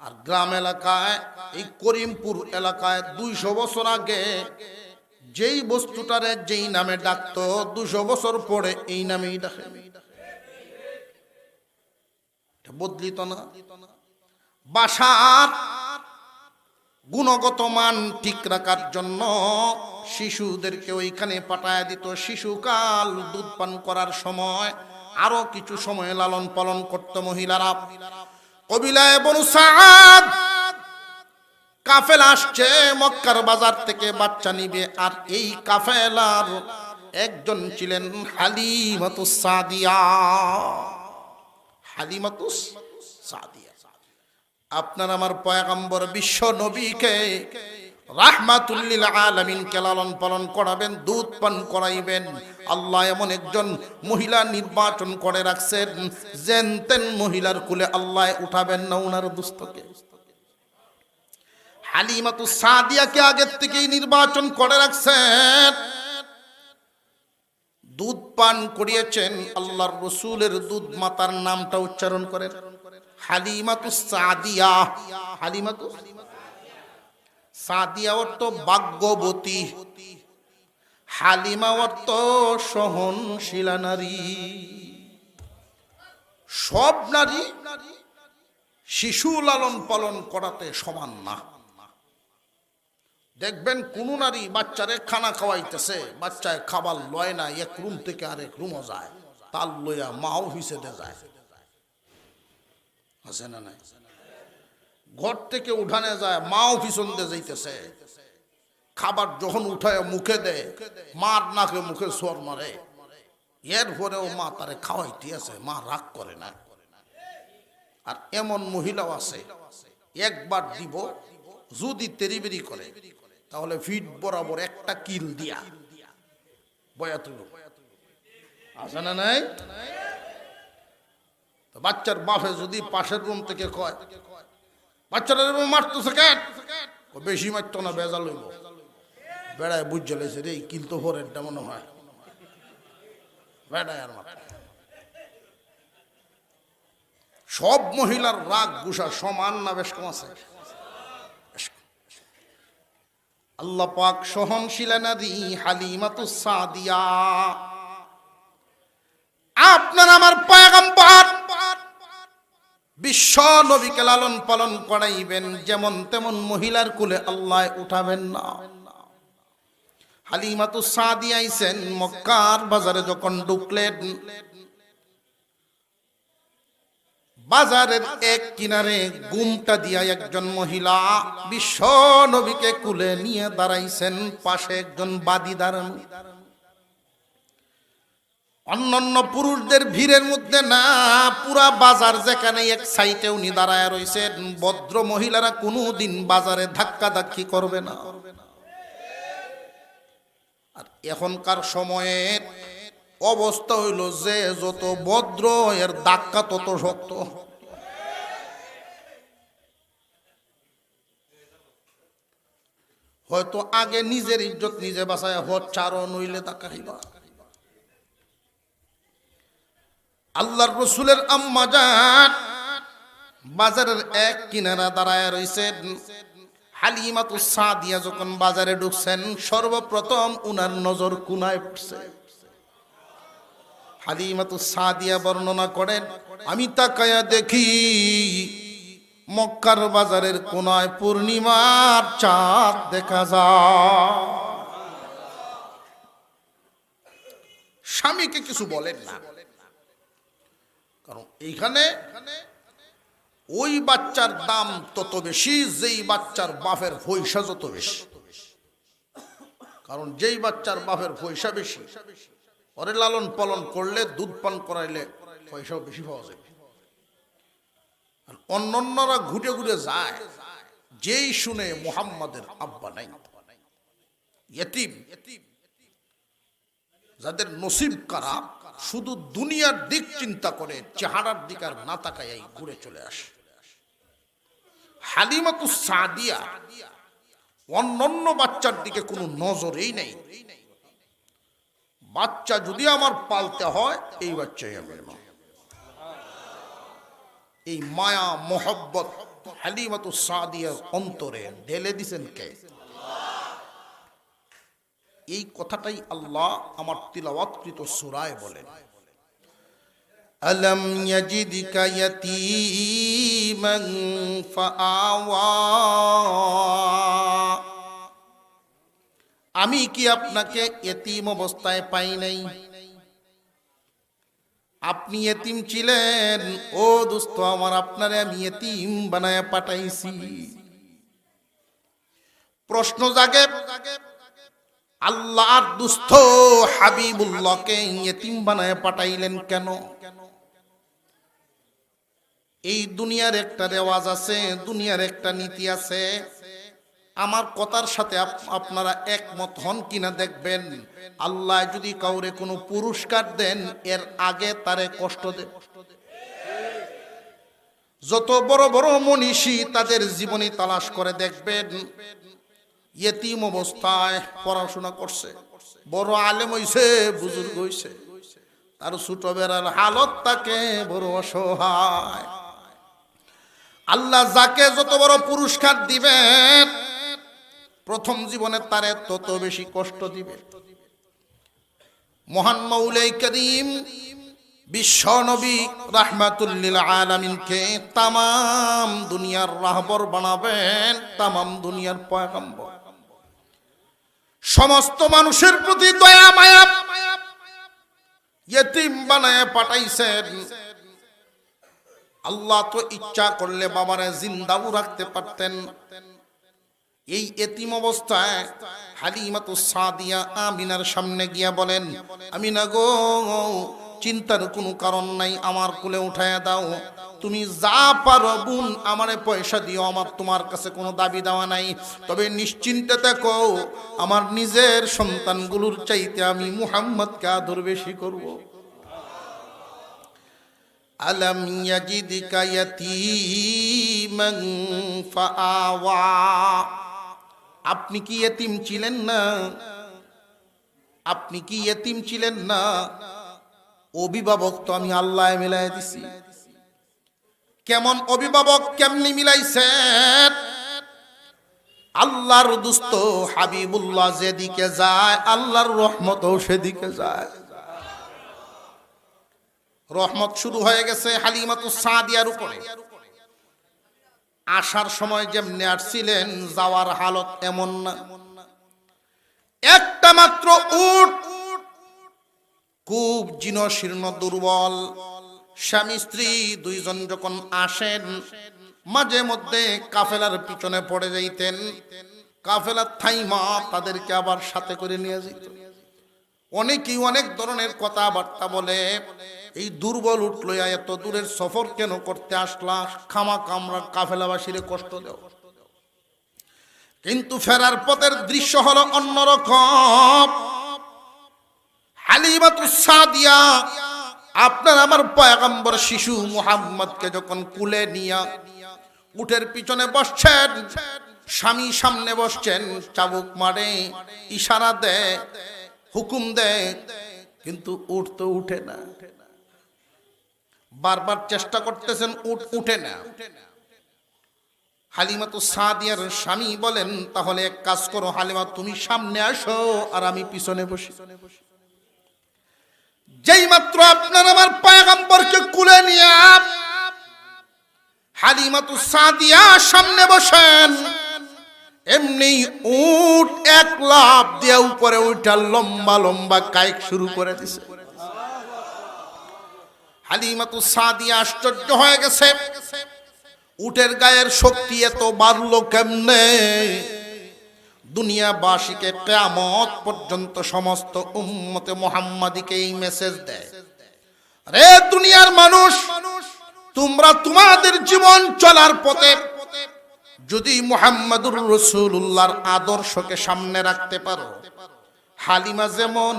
আর গ্রাম এলাকায়, এই করিমপুর এলাকায় দুইশো বছর আগে যেই বস্তুটারে যেই নামে ডাকতো দুশো বছর পরে এই নামেই ডাকে। বদলিত না। বাসার গুণগত মান ঠিক রাখার জন্য শিশুদেরকে ওইখানে পাঠায় দিত। শিশুকাল দুধ পান করার সময় আরও কিছু সময় লালন পালন করত মহিলারা। কবিলায় বনু সাদ। কাফেলা আসছে মক্কার বাজার থেকে, বাচ্চা নিবে। আর এই কাফেলার একজন ছিলেন হালিমাতুস সাদিয়া। হালিমাতুস সাদিয়া। আপনার আমার পয়াগম্বর বিশ্ব নবীকে রাহমাতুল্লিল আলামিনকে লালন পালন করাবেন, দুধ পান করাইবেন। আল্লাহ এমন একজন মহিলা নির্বাচন করে রাখছেন, যেন তেন মহিলার কুলে আল্লাহ উঠাবেন না উনার দুস্থকে হালিমাতু সাদিয়াকে আগের থেকেই নির্বাচন করে রাখছেন। দুধ পান করিয়েছেন, আল্লাহর রসুলের দুধ মাতার নামটা উচ্চারণ করেন। হালিমাতু সাদিয়া, হালিমাতু সাদিয়া অর্থ ভাগ্যবতী হালিমা অর্থ সহনশীলা নারী। সব নারী শিশু লালন পালন করাতে সমান না। দেখবেন কোন নারী বাচ্চারে খানা খাওয়াইতেছে, বাচ্চায় খাবার লয় না, এক রুম থেকে আরেক রুমও যায়, তার লইয়া মা অফিসে যায়। আছে না নাই? ঘর থেকে উঠানে যায়, মাও পিছন দিয়ে যাইতেছে। খাবার যখন উঠায় মুখে দেয়, মার নাকে মুখে সোর মারে। এর পরেও মা তারে খাওয়াইতে আছে, মা রাগ করে না। আর এমন মহিলাও আছে, একবার দিব, যদি তেরিবেরি করে, তাহলে ফিট বরাবর একটা কিল দিয়া। বয়া তুলো। আছে না নাই? বাচ্চার বাপে যদি পাশের রুম থেকে কয় মারতেছে কেন? বেশি মারত না বেজা লইব বেড়ায় বুঝ রে, কিন্তু মনে হয়। বেড়ায় আর সব মহিলার রাগ গুসা সমান না বেশ কম আছে। আল্লাহ পাক সহনশীলা নারী হালিমাতু সাদিয়া। আপনার আমার পয়গম্বর বিশ্ব নবীকে লালন পালন করাইবেন, যেমন তেমন মহিলার কুলে আল্লাহ উঠাবেন না। হালিমাতু সাদি আইছেন, মক্কার বাজারে যখন ঢুকলেন, বাজারের এক কিনারে গুমটা দিয়া একজন মহিলা বিশ্ব নবীকে কুলে নিয়ে দাঁড়াইছেন, পাশে একজন বাদী দাঁড়ানো অন্যান্য পুরুষদের ভিড়ের মধ্যে না, পুরা বাজার যেখানে এক সাইটে উনি দাঁড়ায় রয়েছেন ভদ্র মহিলারা কোনো দিন বাজারে ধাক্কা ধাক্কি করবে না। আর এখনকার সময়ে অবস্থা হইল যে, যত ভদ্র, এর ধাক্কা তত শক্ত। হয়তো আগে নিজের ইজ্জত নিজে বাঁচায় হচ্ছারও নইলে ধাক্কা খাইবা আল্লাহর রসুলের আম্মা যান বাজারের এক কিনারা দাঁড়ায় রয়েছেন হালিমাতু সাদিয়া যখন বাজারে ঢুকছেন, সর্বপ্রথম উনার নজর কুনায় পড়ছে। হালিমাতু সাদিয়া বর্ণনা করেন, আমি তাকায়া দেখি মক্কার বাজারের কোনায় পূর্ণিমার চাঁদ দেখা যায়। স্বামীকে কিছু বলেন না। কারণ এইখানে ওই বাচ্চার দাম তত বেশি, যেই বাচ্চার বাপের পয়সা যত বেশি। কারণ যেই বাচ্চার বাপের পয়সা বেশি পরে লালন পালন করলে, দুধ পান করাইলে পয়সাও বেশি পাওয়া যাবে আর অন্যান্যরা ঘুরে ঘুরে যায়, যেই শুনে মুহাম্মাদের আব্বা নাই। যাদের নসিব খারাপ শুধু দুনিয়ার দিক চিন্তা করে, চেহারার দিক আর না তাকায় ঘুরে চলে আসে। হালিমাতু সাদিয়া, অন্যান্য বাচ্চার দিকে কোনো নজরেই নেই। বাচ্চা যদি আমার পালতে হয়, এই বাচ্চাই আমার মা। এই মায়া, মোহব্বত হালিমাতু সাদিয়ার অন্তরে ঢেলে দিছেন কে? এই কথাটাই আল্লাহ আমার তিলাওয়াতকৃত সূরায় বলেন। ইয়াজিদকা ইয়াতীমান ফাআওয়া। আমি কি আপনাকে এতিম অবস্থায় পাই নাই? আপনি এতিম ছিলেন? ও দোস্ত, আমার আপনারে আমি এতিম বানায় পাঠাইছি। প্রশ্ন জাগে। আল্লাহর দুস্থ হাবিবুল্লাহকে এতিম বানায় পাঠাইলেন কেন? এই দুনিয়ার একটা রেওয়াজ আছে, দুনিয়ার একটা নীতি আছে। আমার কথার সাথে আপ- আপনারা একমত হন কিনা দেখবেন। আল্লাহ যদি কাউরে কোনো পুরস্কার দেন, এর আগে তারে কষ্ট দেন যত বড় বড় মনীষী তাদের জীবনী তালাশ করে দেখবেন। ইয়েতিম অবস্থায় পড়াশোনা করছে। বড় আলেম হইছে, বুজুর্গ হইছে। তার ছোট বেড়ার হালত তাকে বড় অসহায়। আল্লাহ যাকে যত বড় পুরস্কার দিবেন প্রথম জীবনে তারে তত বেশি কষ্ট দিবে। মহান মৌলাই করিম, বিশ্ব নবী রাহমাতুল্লিল আলামিনকে তামাম দুনিয়ার রাহবর বানাবেন, তামাম দুনিয়ার পয়গম্বর। সমস্ত মানুষের প্রতি দয়া, মায়া। ইয়েতিম বানায় পাঠাইছেন। আল্লাহ তো ইচ্ছা করলে বাবারে জিন্দাও রাখতে পারতেন। এই এতিম অবস্থায় সাদিয়া আমিনার সামনে গিয়া বলেন, আমিনা গো, চিন্তার কোনো কারণ নাই, আমার কোলে উঠায় দাও। তুমি যা পারো বোন, আমারে পয়সা দিও, আমার তোমার কাছে কোনো দাবি দেওয়া নাই। তবে নিশ্চিন্তে দেখো, আমার নিজের সন্তানগুলোর চাইতে আমি মুহাম্মদকে আদর বেশি করব। আলম আপনি কি এতিম ছিলেন না? আপনি কি এতিম ছিলেন না? অভিভাবক তো আমি আল্লাহ মিলাই দিছি। কেমন অভিভাবক কেমনি মিলাইছেন? আল্লাহর দুস্ত হাবিবুল্লাহ যেদিকে যায়, আল্লাহর রহমতও সেদিকে যায়। রহমত শুরু হয়ে গেছে হালিমাতু সাদিয়ার উপরে। আসার সময় যেমনি আসছিলেন, যাওয়ার হালত এমন না। একটা মাত্র উট, খুব জীর্ণ দুর্বল। স্বামী স্ত্রী দুইজন যখন আসেন, মাঝে মধ্যে কাফেলার পিছনে পড়ে যাইতেন। কাফেলার থাইমা তাদেরকে আবার সাথে করে নিয়ে যেত। অনেকেই অনেক ধরনের কথাবার্তা বলে, এই দুর্বল উঠল এত দূরের সফর কেন করতে আসলা? খামা কামরা কাফেলাবাসীরে কষ্ট দেও। কিন্তু ফেরার পথের দৃশ্য হলো অন্যরকম। হালিমাতু সাদিয়া আপনার আমার পয়গম্বর শিশু মুহাম্মদকে যখন কুলে নিয়া উটের পিছনে বসছেন, স্বামী সামনে বসছেন, চাবুক মারে, ইশারা দেয়, হুকুম দেয়, কিন্তু উঠ তো উঠে না। বারবার চেষ্টা করতেছেন, উঠ উঠে না। হালিমা তো সাদিয়ার স্বামী বলেন, তাহলে এক কাজ করো, হালিমা তুমি সামনে আসো আর আমি পিছনে বসি। যেই মাত্র আপনার আমার পায়গাম্বরকে কুলে নিয়ে হালিমা তো সাদিয়া সামনে বসেন। এমনি উট এক লাভ দিয়ে উপরে উঠা লম্বা লম্বা কায়ক শুরু করে দিছে। হালিমাতু সাদিয়া আশ্চর্য হয়ে গেছে। উটের গায়ের শক্তি এত বাড়লো কেমনে? দুনিয়াবাসীকে কেয়ামত পর্যন্ত সমস্ত উম্মতে মোহাম্মদীকে এই মেসেজ দেয়। রে দুনিয়ার মানুষ, তোমরা তোমাদের জীবন চলার পথে যদি মোহাম্মদুর রসুল্লাহর আদর্শকে সামনে রাখতে পারো, হালিমা যেমন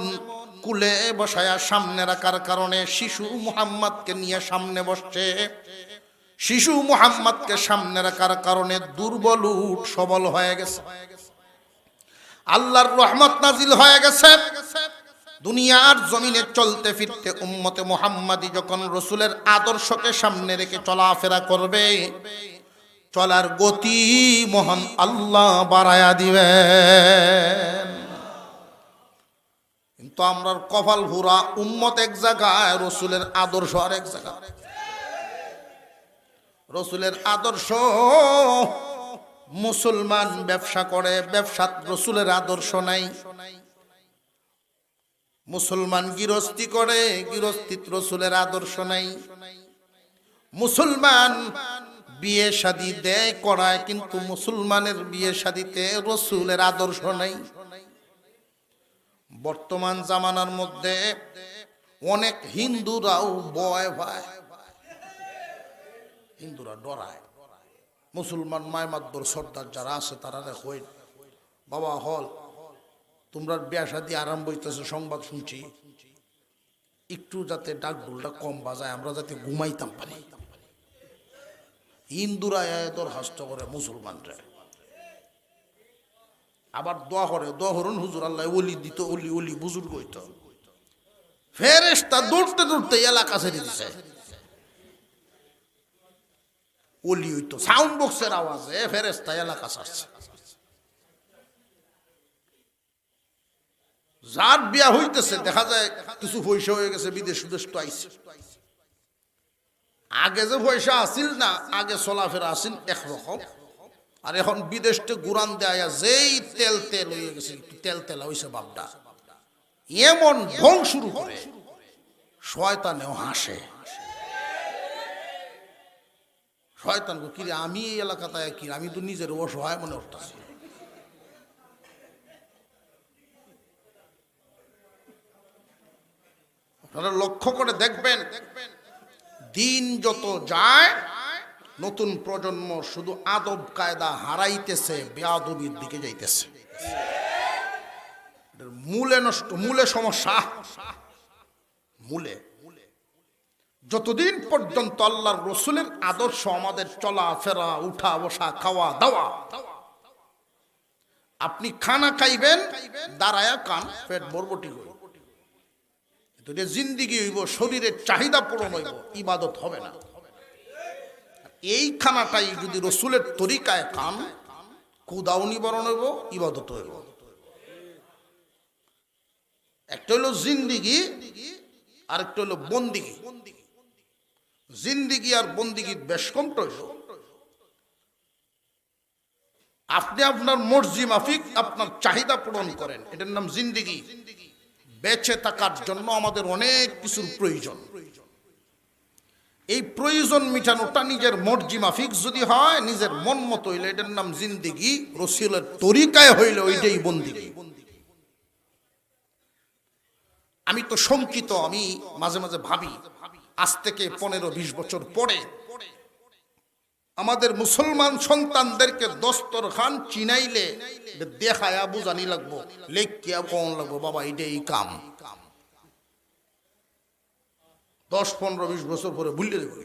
কুলে বসায়া সামনে রাখার কারণে শিশু মুহাম্মদকে নিয়ে সামনে বসছে, শিশু মুহাম্মদকে সামনে রাখার কারণে দুর্বল উঠ সবল হয়ে গেছে। আল্লাহর রহমত নাজিল হয়ে গেছে। দুনিয়ার জমিনে চলতে ফিরতে উম্মতে মুহাম্মাদি যখন রসুলের আদর্শকে সামনে রেখে চলাফেরা করবে, চলার গতি মহান আল্লাহ বাড়ায়া দিবেন। কিন্তু আমরা কপাল ভুরা উম্মত এক জায়গায়, রসুলের আদর্শ আর এক জায়গায়। রসুলের আদর্শ মুসলমান ব্যবসা করে, ব্যবসাত রসুলের আদর্শ নাই। মুসলমান গৃহস্থী করে, গৃহস্থিত রসুলের আদর্শ নাই। মুসলমান বিয়ে শাদি দেয়, করায়, কিন্তু মুসলমানের বিয়ে শাদিতে রসুলের আদর্শ নাই। বর্তমান জামানার মধ্যে অনেক হিন্দুরাও বয় ভাই। হিন্দুরা ডরায়। মুসলমান মায়মাদ্দর সর্দার যারা আছে তারা কই বাবা, হল, তোমরা বিয়া দিয়ে আরম্ভ হইতেছে, সংবাদ শুনছি। একটু যাতে ডাক ডুলটা কম বাজায়, আমরা যাতে ঘুমাইতাম পারি। হিন্দুরা এত হাস্ত করে মুসলমানরা আবার দোয়া করে, দোয়া হরুন হুজুর আল্লাহ, ওলি দিত অলি অলি বুজুর্গ হইত। ফেরেস্তা দৌড়তে দৌড়তে এলাকা ছেড়ে দিছে। ওলি হইতো সাউন্ড বক্সের আওয়াজে ফেরেস্তা এলাকা ছাড়ছে যার বিয়া হইতেছে দেখা যায় কিছু পয়সা হয়ে গেছে বিদেশ সুদেশ তো আইছে আগে যে পয়সা আসিল না আগে চলাফেরা আসিল একরকম আর এখন বিদেশতে গুরান দেয়া যেই তেল তেল হয়ে গেছে তেল তেলা হইছে বাপটা এমন ঢং শুরু করে শয়তানেও হাসে শয়তান কিরে, আমি এই এলাকাতে কি? আমি তো নিজের অসহায় মনে হতাছি আপনারা লক্ষ্য করে দেখবেন, দিন যত যায়, নতুন প্রজন্ম শুধু আদব কায়দা হারাইতেছে, বেয়াদবির দিকে যাইতেছে। মূলে নষ্ট, মূলে সমস্যা। মূলে। যতদিন পর্যন্ত আল্লাহর রসুলের আদর্শ আমাদের চলা, ফেরা, উঠা, বসা, খাওয়া, দাওয়া, আপনি খানা খাইবেন, দাঁড়ায়া কান পেট বরবটি জিন্দিগি হইব, শরীরের চাহিদা পূরণ হইব, ইবাদত হবে না। এই খানাটাই যদি রসুলের তরিকায় খান, কুদাও নিবারণ হইব, ইবাদত হইব। একটা হইল জিন্দিগি, আরেকটা হইল বন্দিগি। জিন্দিগি আর বন্দিগি বেশ কমটা আপনি আপনার মর্জি মাফিক আপনার চাহিদা পূরণ করেন। এটার নাম জিন্দিগি। বেঁচে থাকার জন্য আমাদের অনেক কিছুর প্রয়োজন। এই প্রয়োজন মিটানোটা নিজের মর্জি মাফিক যদি হয়, নিজের মন মতো হইলে এটার নাম জিন্দিগি, রসিলের তরিকায় হইলে ওইটাই বন্দিগি। আমি তো শঙ্কিত, আমি মাঝে মাঝে ভাবি আজ থেকে পনেরো, বিশ বছর পরে আমাদের মুসলমান সন্তানদেরকে দস্তর খান চিনাইলে দেখায়া বুঝানি লাগবো, লেখিয়া কন লাগবো, বাবা, এটাই কাম। দশ, পনেরো, বিশ বছর পরে ভুলে দেবো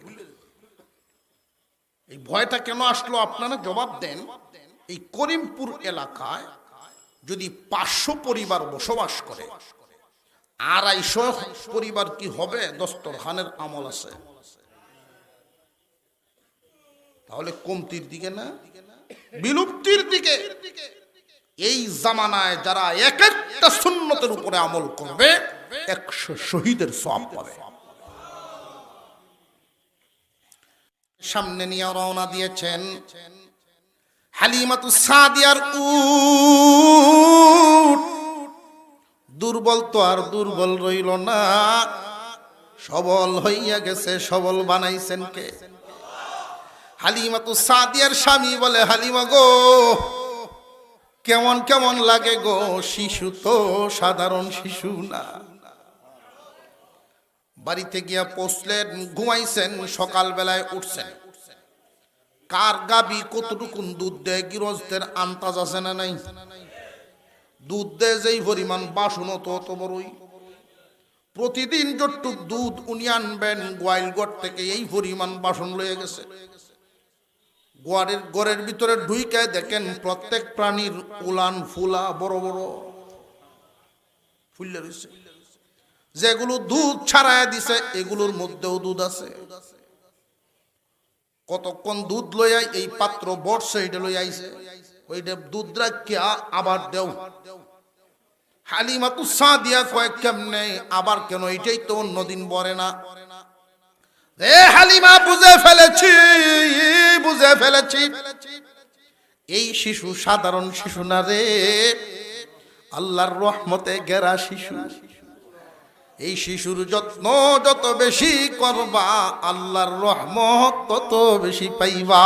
এই ভয়টা কেন আসলো আপনারা জবাব দেন, এই করিমপুর এলাকায় যদি পাঁচশো পরিবার বসবাস করে আড়াইশো পরিবার কি হবে? দস্তরখানের আমল আছে। তাহলে কমতির দিকে না? বিলুপ্তির দিকে। এই জামানায় যারা এক একটা সুন্নতের উপরে আমল করবে, একশো শহীদের সব পাবে। সামনে নিয়ে রওনা দিয়েছেন হালিমাতু সাদিয়ার উট দুর্বল তো আর দুর্বল রইল না। সবল হইয়া গেছে, সবল বানাইছেন কে? হালিমা তো সাদিয়ার স্বামী বলে, হালিমা গো, কেমন কেমন লাগে গো? শিশু তো সাধারণ শিশু না। বাড়িতে গিয়া পৌঁছলেন ঘুমাইছেন সকাল বেলায় উঠছেন। কার গাবি কতটুকুন দুধ দেয়? গিরজদের আন্তাজ আছে না নাই? দুধ দেয় যেই পরিমাণ বাসন তো অত বড়ই। প্রতিদিন যতটুক দুধ উনি আনবেন গোয়াইলগড় থেকে এই পরিমাণ বাসন লয়ে গেছে। গোয়ারের গড়ের ভিতরে ঢুইকায় দেখেন প্রত্যেক প্রাণীর উলান, ফুলা, বড় বড় ফুললে রয়েছে। যেগুলো দুধ ছাড়ায় দিছে, এগুলোর মধ্যেও দুধ আছে। কতক্ষণ দুধ লইয়া এই পাত্র বর্ষে এটা লই আইছে। ওইটা দুধ আবার দেও। হালিমা তো দিয়া কেমনে? আবার কেন? তো না। হালিমা, বুঝে ফেলেছি বুঝে ফেলেছি। এই শিশু, সাধারণ শিশু না রে। আল্লাহর রহমতে গেরা শিশু। এই শিশুর যত্ন যত বেশি করবা, আল্লাহর রহমত তত বেশি পাইবা।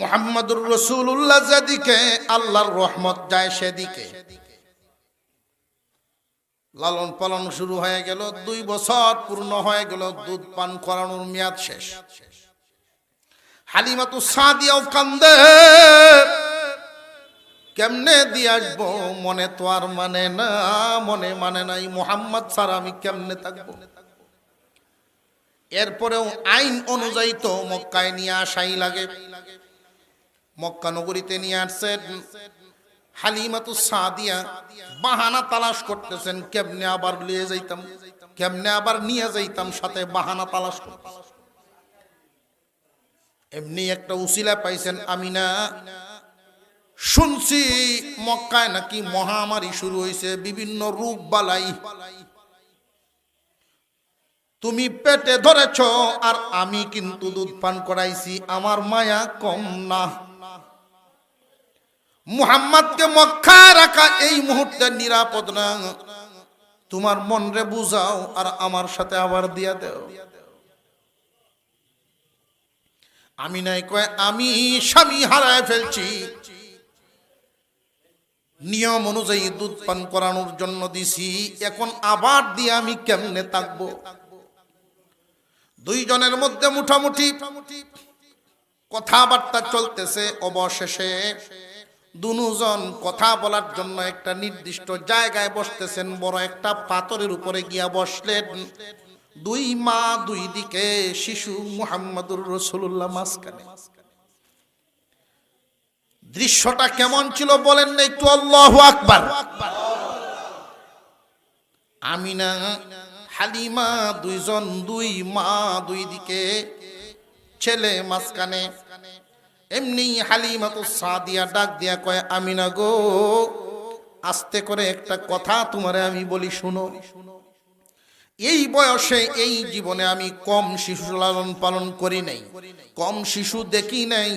মোহাম্মদুর রসুল্লাহ যেদিকে আল্লাহর রহমত যায় সেদিকে। লালন পালন শুরু হয়ে গেল, দুই বছর পূর্ণ হয়ে গেল, দুধ পান করানোর মেয়াদ শেষ। হালিমা তো কান্দে, কেমনে দিয়ে আসব? মনে তো আর মানে না, মনে মানে নাই, মোহাম্মদ স্যার, আমি কেমনে থাকব? এরপরেও আইন অনুযায়ী তো মক্কায় নিয়ে আসাই লাগে। মক্কা নগরীতে নিয়ে আসছেন। হালিমাতু সাদিয়া বাহানা তালাশ করতেছেন, কেমনে আবার নিয়ে যাইতাম? কেমনে আবার নিয়ে যাইতাম সাথে বাহানা তালাশ এমনি একটা উসিলা পাইছেন, আমিনা, শুনছি মক্কায় নাকি মহামারী শুরু হয়েছে বিভিন্ন রূপ বালাই। তুমি পেটে ধরেছ আর আমি কিন্তু দুধ পান করাইছি, আমার মায়া কম না। মুহাম্মদকে মক্কায় রাখা এই মুহূর্তে নিরাপদ না। তোমার মন রে বুঝাও আর আমার সাথে আবার দিয়া দেও। আমি নাই কয়, আমি স্বামী হারায় ফেলছি। নিয়ম অনুযায়ী দুধ পান করানোর জন্য দিছি, এখন আবার দিয়ে আমি কেমনে থাকব? দুইজনের মধ্যে মুঠামুঠি। কথাবার্তা চলতেছে অবশেষে। দুজন কথা বলার জন্য একটা নির্দিষ্ট জায়গায় বসতেছেন, বড় একটা পাথরের উপরে গিয়া বসলেন। দুই মা, দুই দিকে শিশু মুহাম্মদুর রসুল্লাহ মাঝখানে। দৃশ্যটা কেমন ছিল বলেন না একটু? আল্লাহ আকবার। আমিনা, হালিমা, দুইজন, দুই মা, দুই দিকে ছেলে মাঝখানে এমনি হালিমা তো সাদিয়া ডাক দিয়া কয়, আমিনা গো, আস্তে করে একটা কথা তোমারে আমি বলি শুনো। এই বয়সে এই জীবনে আমি কম শিশু লালন পালন করি নাই। কম শিশু দেখি নাই।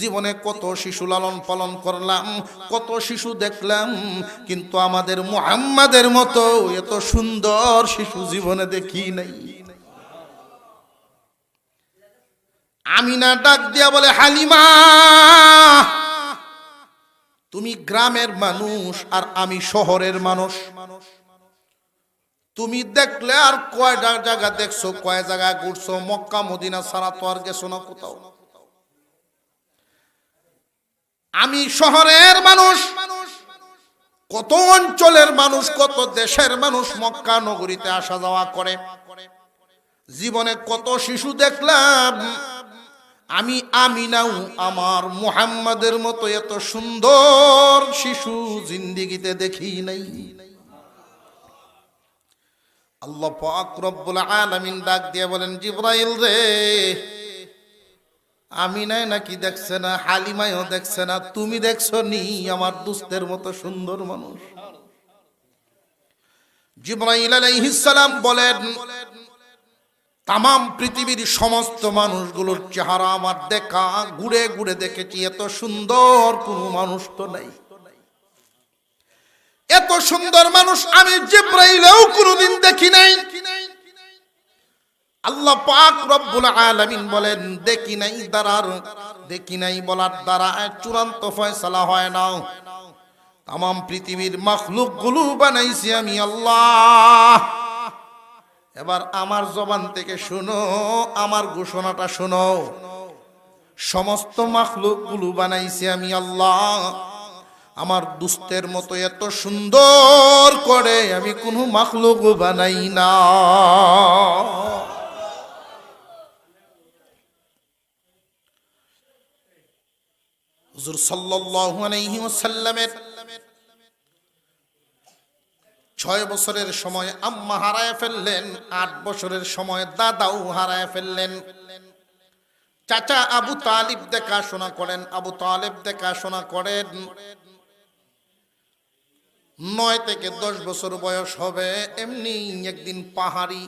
জীবনে কত শিশু লালন পালন করলাম, কত শিশু দেখলাম, কিন্তু আমাদের মুহাম্মাদের মতো এত সুন্দর শিশু জীবনে দেখি নাই। আমিনা ডাক দিয়া বলে, হালিমা, তুমি গ্রামের মানুষ আর আমি শহরের মানুষ। তুমি দেখলে আর কয় জায়গা দেখছ, কয় জায়গা ঘুরছো, মক্কা, মদিনা সারা তো আর গেছো না কোথাও। আমি শহরের মানুষ, কত অঞ্চলের মানুষ, কত দেশের মানুষ মক্কা নগরীতে আসা যাওয়া করে। জীবনে কত শিশু দেখলাম আমি আমিনাও আমার মুহাম্মাদের মতো এত সুন্দর শিশু জিন্দিগিতে দেখি নাই। আল্লাহ পাক রব্বুল আলামিন ডাক দিয়ে বলেন, জিব্রাইল রে আমিনাই নাকি দেখছে না হালিমাইও দেখছে না, তুমি দেখছ নি আমার দুস্তের মতো সুন্দর মানুষ? জিব্রাইল আলাইহিস সালাম বলেন তাম পৃথিবীর সমস্ত মানুষগুলোর চেহারা আমার দেখা, ঘুরে ঘুরে দেখেছি, এত সুন্দর কোনো মানুষ তো নাই। এত সুন্দর মানুষ আমি জিব্রাইলেও কোনোদিন দেখি নাই। আল্লাহ পাক রব্বুল আলামিন বলেন, দেখি নাই দাঁড়ার দেখি নাই বলার দ্বারা চূড়ান্ত ফয়সালা হয় না। তাম পৃথিবীর মখলুকগুলো বানাইছি আমি আল্লাহ। এবার আমার জবান থেকে শুনো, আমার ঘোষণাটা শুনো। সমস্ত মাখলুকগুলো বানাইছি আমি আল্লাহ। আমার দুস্তের মতো এত সুন্দর করে আমি কোনো মাখলুক বানাই না। হুজুর সাল্লাল্লাহু আলাইহি ওয়াসাল্লামের ছয় বছরের সময় আম্মা হারায় ফেললেন, আট বছরের সময় দাদাও হারায় ফেললেন। চাচা আবু তালিব দেখাশোনা করেন, আবু তালেব দেখাশোনা করেন। নয় থেকে দশ বছর বয়স হবে, এমনি একদিন পাহাড়ি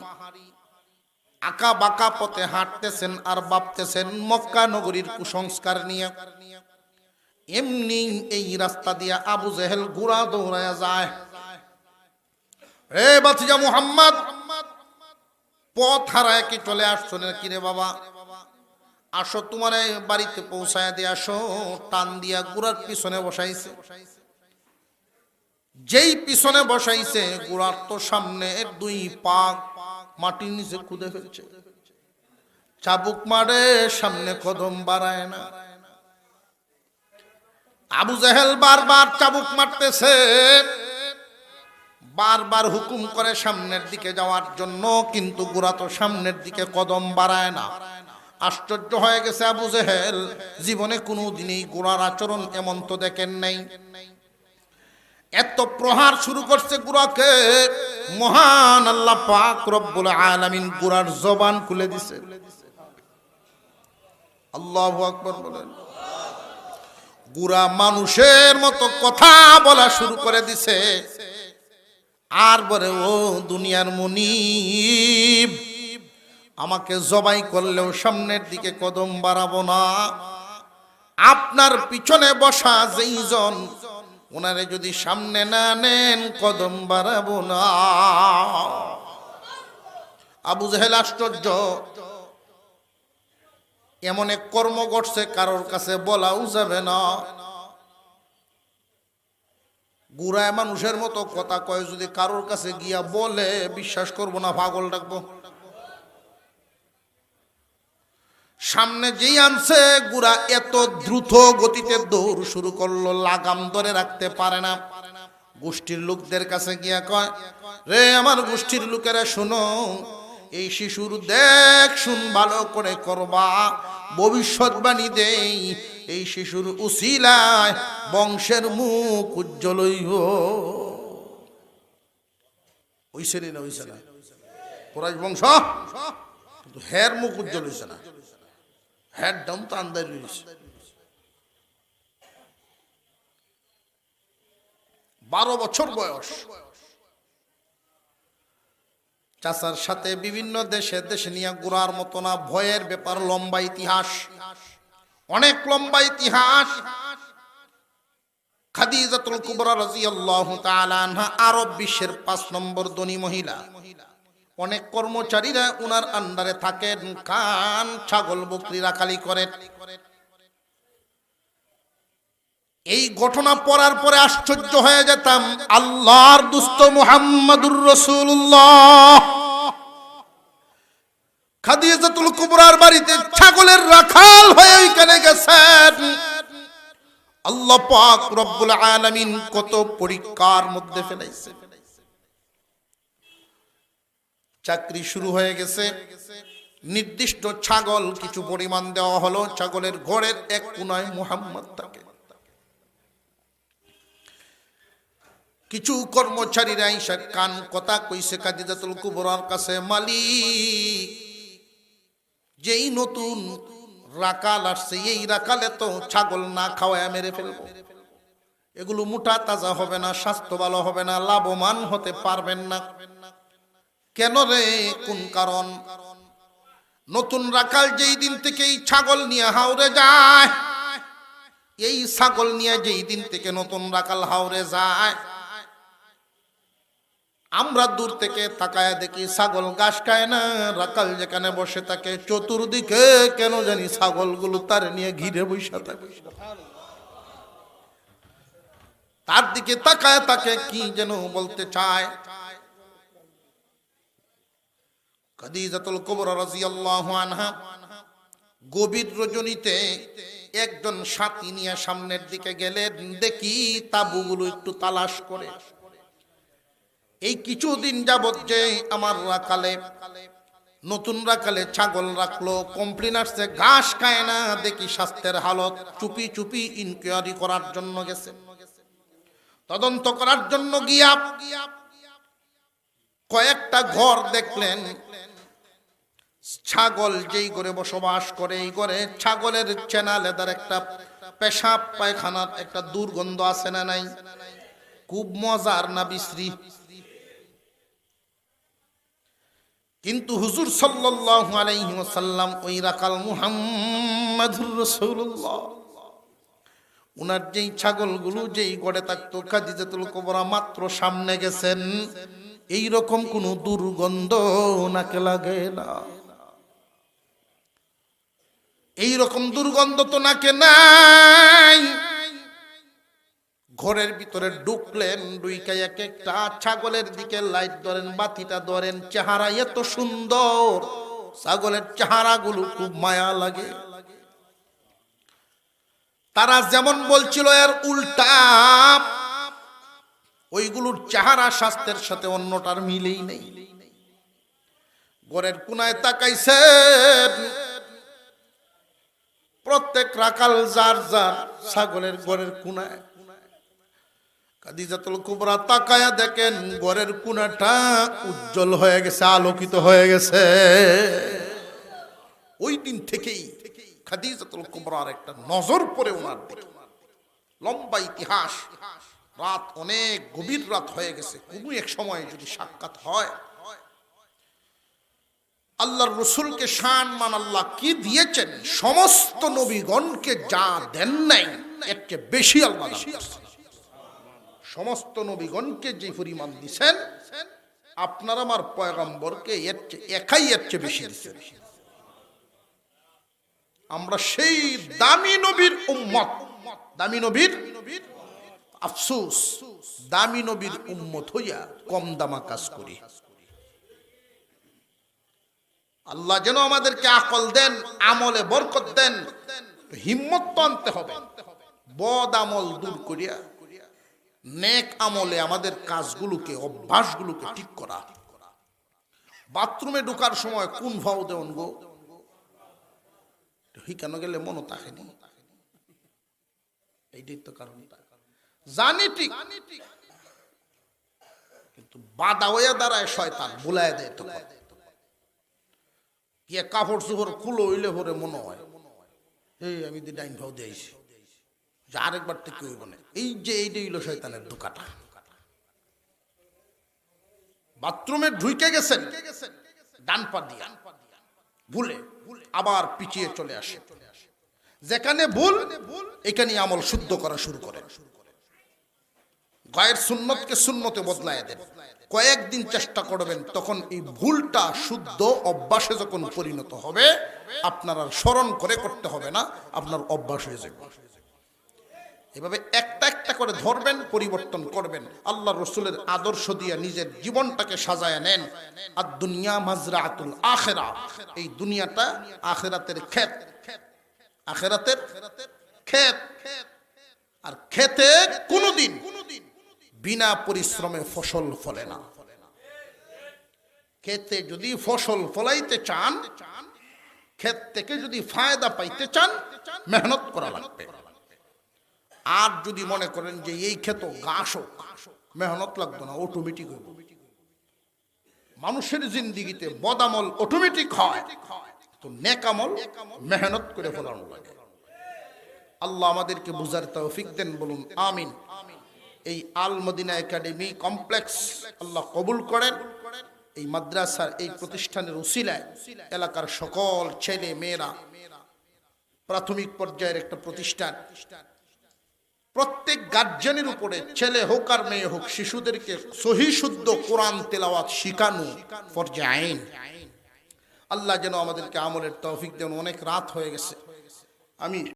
আঁকা বাঁকা পথে হাঁটতেছেন আর ভাবতেছেন, মক্কা নগরীর কুসংস্কার নিয়ে। এমনি এই রাস্তা দিয়ে আবু জেহেল গুড়া দৌড়ায় যায়। রে বাতিজা মুহাম্মদ, পথ হারায় কি চলে আসছো নাকি রে বাবা? আসো তোমার বাড়িতে পৌঁছায় দিয়ে আসো, টান দিয়া গুড়ার পিছনে বসাইছে। যেই পিছনে বসাইছে, গুড়ার তো সামনে দুই পাক মাটির নিচে খুদে ফেলছে। চাবুক মারে, সামনে কদম বাড়ায় না। আবু জাহেল বারবার চাবুক মারতেছে। বারবার হুকুম করে সামনের দিকে যাওয়ার জন্য কিন্তু গুড়া তো সামনের দিকে কদম বাড়ায় না। আশ্চর্য হয়ে গেছে আবু জেহেল। জীবনে কোনো দিনই গোড়ার আচরণ এমন তো দেখেন নাই। এত প্রহার শুরু করছে গুড়াকে মহান আল্লাহ পাক রব্বুল আলামিন গুড়ার জবান খুলে দিছে। আল্লাহু আকবার বলেন। গুড়া মানুষের মতো কথা বলা শুরু করে দিছে। আর বলে, ও দুনিয়ার মনিব, আমাকে জবাই করলেও সামনের দিকে কদম বাড়াবো না। আপনার পিছনে বসা যেই জন, ওনারে যদি সামনে না নেন, কদম বাড়াবো না। আবু জাহেল আশ্চর্য। এমন এক কর্ম ঘটছে, কারোর কাছে বলাও যাবে না। গুড়ায় মানুষের মতো কথা কয়, যদি কারোর কাছে গিয়া বলে, বিশ্বাস করব না, পাগল ডাকবো। সামনে যেই আনছে, গুড়া এত দ্রুত গতিতে দৌড় শুরু করল, লাগাম ধরে রাখতে পারে না। গোষ্ঠীর লোকদের কাছে গিয়া কয়, রে আমার গোষ্ঠীর লোকেরা, শুনো, এই শিশুর দেখ, শুন, ভালো করে করবা। ভবিষ্যৎবাণী দেই এই শিশুর উসিলায় বংশের মুখ উজ্জ্বল বংশ? কিন্তু হের মুখ উজ্জ্বল হইছে না। হেড ডাউন তো আন্দাজ রয়েছে বারো বছর বয়স। চাচার সাথে বিভিন্ন দেশে দেশে নিয়ে ঘোরার মতো না, ভয়ের ব্যাপার, লম্বা ইতিহাস। অনেক লম্বা ইতিহাস। খাদিজাতুল কুবরা রাদিয়াল্লাহু তাআলা আনহা আরব বিশ্বের পাঁচ নম্বর ধনী মহিলা। অনেক কর্মচারীরা উনার আন্ডারে থাকেন কান ছাগল বকরি রাখালি করেন। এই ঘটনা পড়ার পরে আশ্চর্য হয়ে যেতাম, আল্লাহর দুস্ত মুহাম্মাদুর রসুল্লাহ খাদিজাতুল কুবরার বাড়িতে ছাগলের রাখাল হয়ে ওইখানে গেছেন। আল্লাহ পাক রব্বুল আলামিন কত পরীক্ষার মধ্যে ফেলাইছে। চাকরি শুরু হয়ে গেছে। নির্দিষ্ট ছাগল কিছু পরিমাণ দেওয়া হলো। ছাগলের ঘরের এক কোনায় মুহাম্মদ থাকে। কিছু কর্মচারীরা কান কথা কইছে কাদিজাতুল কুবরার কাছে মালিক যেই নতুন রাকাল আসছে, এই রাকালে তো ছাগল না খাওয়ায় মেরে ফেলব। এগুলো মোটা তাজা হবে না, স্বাস্থ্য ভালো হবে না, লাভবান হতে পারবেন না। কেন রে? কোন কারণ? নতুন রাখাল যেই দিন থেকে এই ছাগল নিয়ে হাওড়ে যায়, এই ছাগল নিয়ে যেই দিন থেকে নতুন রাখাল হাওড়ে যায় আমরা দূর থেকে তাকায় দেখি ছাগল ঘাস খায় না, রাকাল যেখানে বসে থাকে, চতুর্দিকে কেন জানি ছাগলগুলো তার নিয়ে ঘিরে বসে থাকে। তার দিকে তাকায়, তাকে কি যেন বলতে চায়। গভীর রজনীতে একজন সাথী নিয়ে সামনের দিকে গেলেন, দেখি তাবুগুলো একটু তালাশ করে। এই কিছুদিন যাবত যে আমার রাখালে নতুন রাখালে ছাগল রাখল কমপ্লেন আসছে, ঘাস খায় না, দেখি স্বাস্থ্যের হালত চুপি চুপি ইনকোয়ারি করার জন্য গেছে। তদন্ত করার জন্য গিয়া কয়েকটা ঘর দেখলেন। ছাগল যেই করে বসবাস করে, এই করে ছাগলের চেনা লেদার একটা পেশাব পায়খানার একটা দুর্গন্ধ আছে না নাই? খুব মজার না বিশ্রী? কিন্তু হুজুর ওয়াসাল্লাম ওই রাকাল মুহাম্মাদুর রাসূলুল্লাহ। উনার যেই ছাগলগুলো, যেই গড়ে থাকতো, খাদিজাতুল কুবরা মাত্র সামনে গেছেন। এই রকম কোনো দুর্গন্ধ নাকে লাগে না। এই রকম দুর্গন্ধ তো নাকে নাই। ঘরের ভিতরে ঢুকলেন দুইকা এক একটা ছাগলের দিকে লাইট ধরেন, বাতিটা ধরেন, চেহারা এত সুন্দর। ছাগলের চেহারাগুলো খুব মায়া লাগে। তারা যেমন বলছিল, এর উল্টা। ওইগুলোর চেহারা স্বাস্থ্যের সাথে অন্যটার মিলেই নেই। ঘরের কোনায় তাকাইছেন। প্রত্যেক রাকাল যার যার ছাগলের ঘরের কোনায়। কাদিজাতুল কুবরা তাকায়া দেখেন ঘরের কোনাটা উজ্জ্বল হয়ে গেছে, আলোকিত হয়ে গেছে। ওই দিন থেকেই খাদিজাতুল কুবরার একটা নজর পড়ে ওনার দিকে। লম্বা ইতিহাস, রাত অনেক গভীর রাত হয়ে গেছে, কোনো এক সময় যদি সাক্ষাৎ হয়। আল্লাহর রসুলকে শান মান আল্লাহ কি দিয়েছেন? সমস্ত নবীগণকে যা দেন নাই, এর বেশি আল্লাহ। সমস্ত নবীগণকে যে পরিমাণ দিছেন, আপনার আমার পয়গম্বরকে এর একাই এর চেয়ে বেশি দিচ্ছেন আমরা সেই দামি নবীর উম্মত, দামি নবীর আফসোস, দামি নবীর উম্মত হইয়া কম দামা কাজ করি। আল্লাহ যেন আমাদেরকে আকল দেন, আমলে বরকত দেন হিম্মত তো আনতে হবে। বদ আমল দূর করিয়া নেক আমলে আমাদের কাজগুলোকে, অভ্যাসগুলোকে ঠিক করা। বাথরুমে ঢোকার সময় কোন ভাও দেন গো? কেন গেলে মনও তাকেনি এইটাই তো কারণ। জানি ঠিক। কিন্তু বাধা হইয়া দাঁড়ায় শয়তান বুলায় দেয় তো কি কাপড় চোপড় খুলো, হইলে পরে মনে হয়, এই, আমি দি ডাইন ভাও দিয়েছি যে আরেকবার থেকে হইব না। এই যে এইটা হইল শয়তানের দোকাটা বাথরুমে ঢুকে গেছেন, ডান পা দিয়া। ভুলে আবার পিছিয়ে চলে আসে। যেখানে ভুল এখানে আমল শুদ্ধ করা শুরু করে। গায়ের সুন্নতকে সুন্নতে বদলায় দেন। কয়েকদিন চেষ্টা করবেন, তখন এই ভুলটা শুদ্ধ অভ্যাসে যখন পরিণত হবে, আপনার স্মরণ করে করতে হবে না, আপনার অভ্যাস হয়ে যাবে। এভাবে একটা একটা করে ধরবেন, পরিবর্তন করবেন। আল্লাহ রসুলের আদর্শ দিয়ে নিজের জীবনটাকে সাজায় নেন। আর দুনিয়া মাজরাতুল আখেরা, এই দুনিয়াটা আখেরাতের ক্ষেত। আখেরাতের ক্ষেত। আর খেতে কোনোদিন বিনা পরিশ্রমে ফসল ফলে না। খেতে যদি ফসল ফলাইতে চান, ক্ষেত থেকে যদি ফায়দা পাইতে চান, মেহনত করা লাগবে। আর যদি মনে করেন যে এই ক্ষেত ঘাস হোক, মেহনত লাগতো না অটোমেটিক হইব। মানুষের জিন্দিগিতে বদামল অটোমেটিক হয়, তো নেকামল মেহনত করে ফেলানো লাগে। আল্লাহ আমাদেরকে বুঝার তৌফিক দেন, বলুন, আমিন। এই আল মদিনা একাডেমি কমপ্লেক্স আল্লাহ কবুল করেন। এই মাদ্রাসার এই প্রতিষ্ঠানের উসিলায় এলাকার সকল ছেলে মেয়েরা প্রাথমিক পর্যায়ের একটা প্রতিষ্ঠান প্রত্যেক গার্জেনের উপরে, ছেলে হোক আর মেয়ে হোক, শিশুদেরকে সহি শুদ্ধ কোরআন তেলাওয়াত শিখানো পর্যায়ে আইন। আল্লাহ যেন আমাদেরকে আমলের তৌফিক দেন। অনেক রাত হয়ে গেছে। আমি